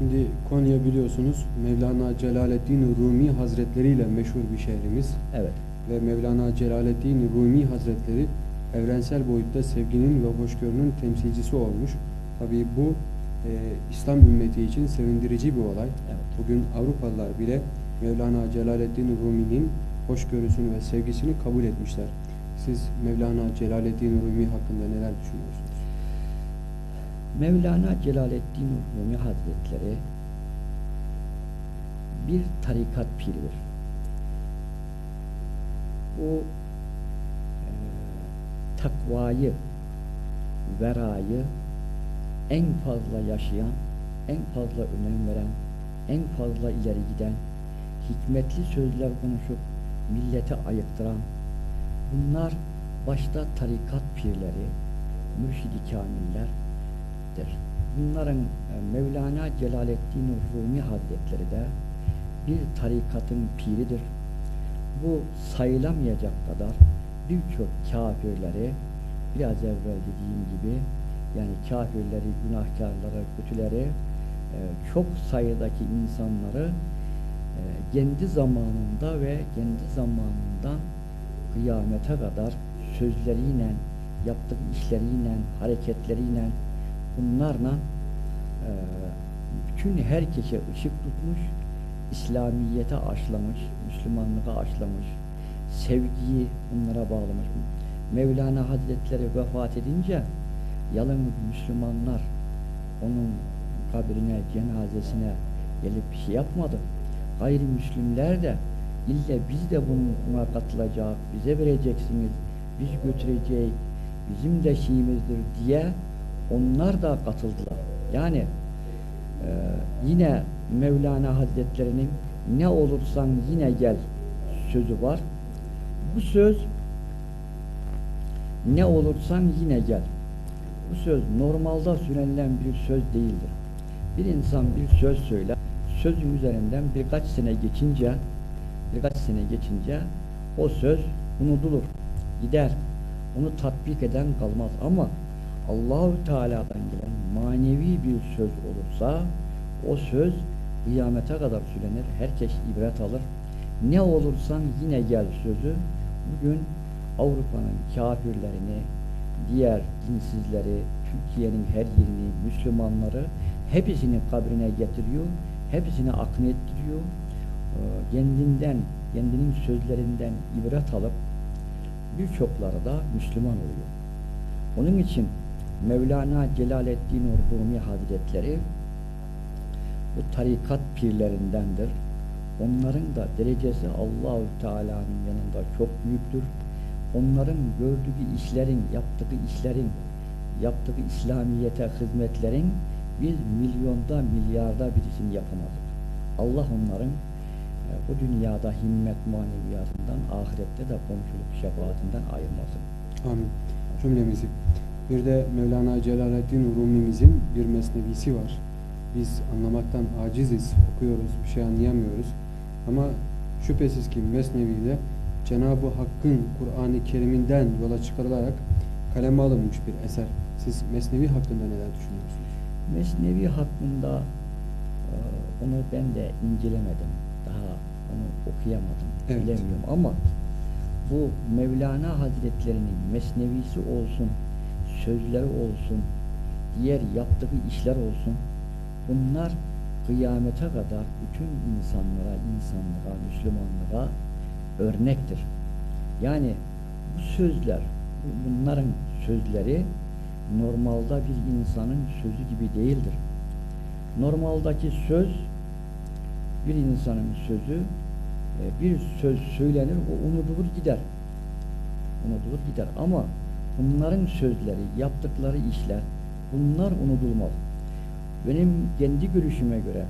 Şimdi Konya biliyorsunuz Mevlana Celaleddin Rumi Hazretleri ile meşhur bir şehrimiz Evet. ve Mevlana Celaleddin Rumi Hazretleri evrensel boyutta sevginin ve hoşgörünün temsilcisi olmuş. Tabii bu e, İslam ümmeti için sevindirici bir olay. Evet. Bugün Avrupalılar bile Mevlana Celaleddin Rumi'nin hoşgörüsünü ve sevgisini kabul etmişler. Siz Mevlana Celaleddin Rumi hakkında neler düşünüyorsunuz? Mevlana Celaleddin Rumi Hazretleri bir tarikat piridir. Bu e, takvayı, verayı en fazla yaşayan, en fazla önem veren, en fazla ileri giden, hikmetli sözler konuşup millete ayıktıran, bunlar başta tarikat pirleri, mürşidi kamillerdir. Bunların e, Mevlana Celaleddin Rumi Hazretleri de bir tarikatın piridir. Bu sayılamayacak kadar birçok kafirleri biraz evvel dediğim gibi yani kafirleri, günahkarları, kötüleri e, çok sayıdaki insanları e, kendi zamanında ve kendi zamanından kıyamete kadar sözleriyle, yaptığı işleriyle, hareketleriyle bunlarla e, bütün herkese ışık tutmuş, İslamiyete aşlamış, Müslümanlığa aşlamış, sevgiyi bunlara bağlamış. Mevlana Hazretleri vefat edince yalnız Müslümanlar onun kabrine, cenazesine gelip bir şey yapmadı. Gayrimüslimler de ille biz de buna katılacak, bize vereceksiniz, biz götürecek, bizim de şeyimizdir diye onlar da katıldılar. Yani e, yine Mevlana Hazretlerinin ne olursan yine gel sözü var. Bu söz ne olursan yine gel. Bu söz normalde söylenilen bir söz değildir. Bir insan bir söz söyler, sözün üzerinden birkaç sene geçince birkaç sene geçince o söz unutulur, gider. Onu tatbik eden kalmaz ama Allahu Teala'dan gelen manevi bir söz olursa o söz kıyamete kadar söylenir. Herkes ibret alır. Ne olursan yine gel sözü bugün Avrupa'nın kafirlerini, diğer dinsizleri, Türkiye'nin her yerini, Müslümanları hepsini kabrine getiriyor, hepsini akın ettiriyor. Ee, Kendinden, kendinin sözlerinden ibret alıp birçokları da Müslüman oluyor. Onun için Mevlana Celaleddin Rumi Hazretleri bu tarikat pirlerindendir. Onların da derecesi Allahu Teala'nın yanında çok büyüktür. Onların gördüğü işlerin, yaptığı işlerin, yaptığı İslamiyete hizmetlerin biz milyonda, milyarda birisini yapamadık. Allah onların e, bu dünyada himmet maneviyatından, ahirette de komşuluk şefaatinden ayırmasın. Amin. Cümlemizi. Bir de Mevlana Celaleddin Rumi'mizin bir mesnevisi var. Biz anlamaktan aciziz, okuyoruz, bir şey anlayamıyoruz. Ama şüphesiz ki Mesnevi'de Cenab-ı Hakk'ın Kur'an-ı Kerim'inden yola çıkarılarak kaleme alınmış bir eser. Siz Mesnevi hakkında neler düşünüyorsunuz? Mesnevi hakkında e, onu ben de incelemedim. Daha onu okuyamadım. Evet. Bilemiyorum ama bu Mevlana Hazretlerinin mesnevisi olsun, sözleri olsun, diğer yaptığı işler olsun bunlar kıyamete kadar bütün insanlara, insanlığa, Müslümanlığa örnektir. Yani bu sözler, bu- bunların sözleri normalde bir insanın sözü gibi değildir. Normaldaki söz bir insanın sözü e, bir söz söylenir o unutulur gider. Unutulur gider ama bunların sözleri, yaptıkları işler bunlar unutulmaz. Benim kendi görüşüme göre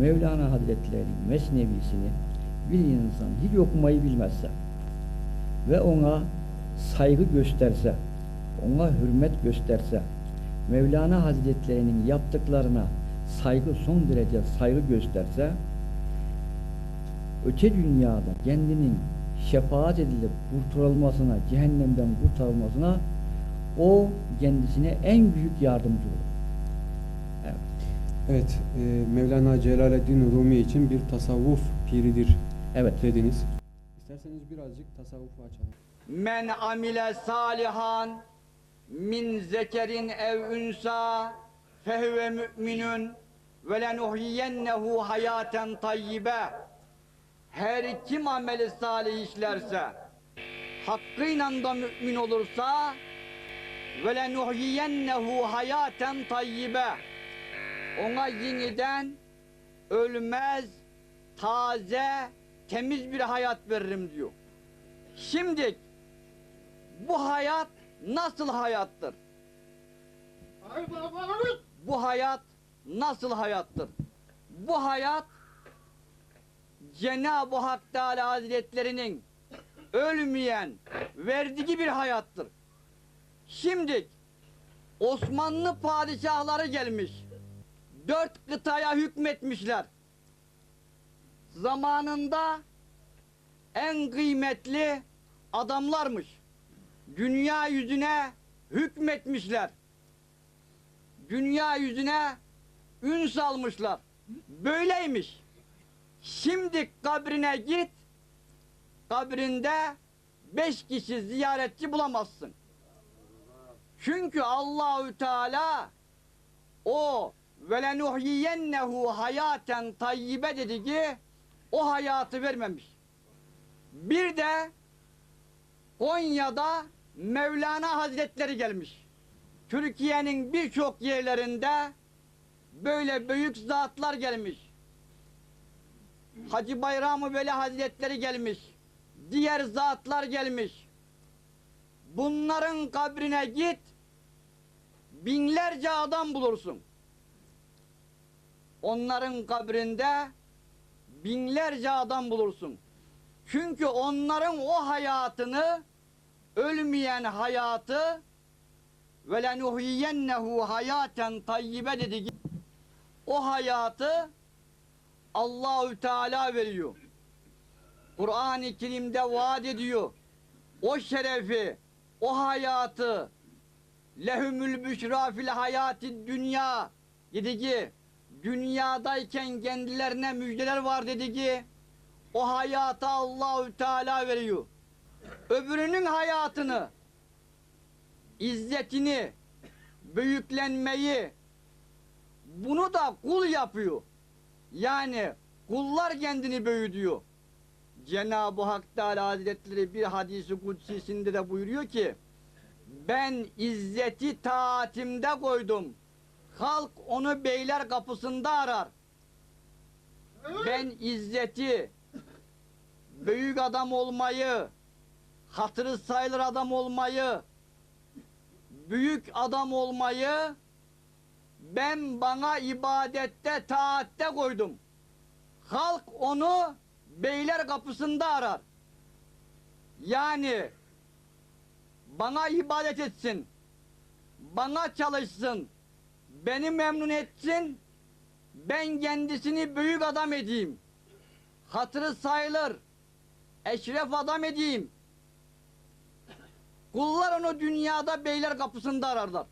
Mevlana Hazretleri'nin Mesnevisini bir insan hiç okumayı bilmezse ve ona saygı gösterse, ona hürmet gösterse, Mevlana Hazretleri'nin yaptıklarına saygı son derece saygı gösterse, öte dünyada kendinin şefaat edilip kurtarılmasına, cehennemden kurtarılmasına o kendisine en büyük yardımcı olur. Evet. Evet, e, Mevlana Celaleddin Rumi için bir tasavvuf piridir Evet. dediniz. İsterseniz birazcık tasavvufu açalım. Men amile salihan min zekerin ev ünsa fehve müminun ve lenuhyiyennehu hayaten tayyibe her kim ameli salih işlerse hakkıyla da mümin olursa ve lenuhyiyennehu hayaten tayyibe ona yeniden ölmez taze temiz bir hayat veririm diyor. Şimdi bu hayat nasıl hayattır? Bu hayat nasıl hayattır? Bu hayat Cenab-ı Hak Teala Hazretlerinin ölmeyen, verdiği bir hayattır. Şimdi Osmanlı padişahları gelmiş. Dört kıtaya hükmetmişler. Zamanında en kıymetli adamlarmış. Dünya yüzüne hükmetmişler. Dünya yüzüne ün salmışlar. Böyleymiş. Şimdi kabrine git. Kabrinde beş kişi ziyaretçi bulamazsın. Çünkü Allahü Teala o ve lenuhyiyennehu hayaten tayyibe dedi ki o hayatı vermemiş. Bir de Konya'da Mevlana Hazretleri gelmiş. Türkiye'nin birçok yerlerinde böyle büyük zatlar gelmiş. Hacı Bayram-ı Veli Hazretleri gelmiş. Diğer zatlar gelmiş. Bunların kabrine git, binlerce adam bulursun. Onların kabrinde binlerce adam bulursun. Çünkü onların o hayatını ölmeyen hayatı ve lenuhyiyennehu hayaten tayyibe dedi o hayatı Allahü Teala veriyor. Kur'an-ı Kerim'de vaat ediyor. O şerefi, o hayatı lehumül büşra fil hayati dünya dedi ki dünyadayken kendilerine müjdeler var dedi ki o hayatı Allahü Teala veriyor. Öbürünün hayatını, izzetini, büyüklenmeyi bunu da kul yapıyor. Yani kullar kendini büyütüyor. Cenab-ı Hak Teala Hazretleri bir hadisi kutsisinde de buyuruyor ki ben izzeti taatimde koydum. Halk onu beyler kapısında arar. Ben izzeti, büyük adam olmayı, hatırı sayılır adam olmayı, büyük adam olmayı ben bana ibadette, taatte koydum. Halk onu beyler kapısında arar. Yani bana ibadet etsin, bana çalışsın, beni memnun etsin, ben kendisini büyük adam edeyim. Hatırı sayılır, eşref adam edeyim. Kullar onu dünyada beyler kapısında ararlar.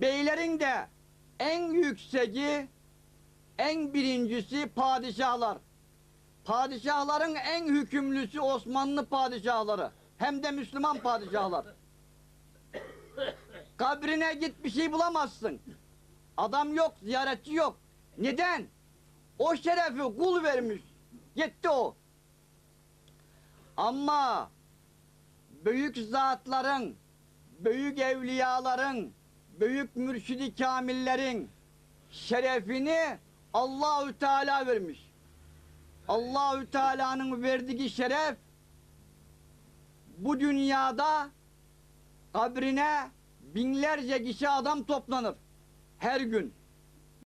Beylerin de en yükseği, en birincisi padişahlar. Padişahların en hükümlüsü Osmanlı padişahları. Hem de Müslüman padişahlar. Kabrine git bir şey bulamazsın. Adam yok, ziyaretçi yok. Neden? O şerefi kul vermiş. Gitti o. Ama büyük zatların, büyük evliyaların, büyük mürşidi kamillerin şerefini Allahü Teala vermiş. Allahü Teala'nın verdiği şeref bu dünyada kabrine binlerce kişi adam toplanır her gün.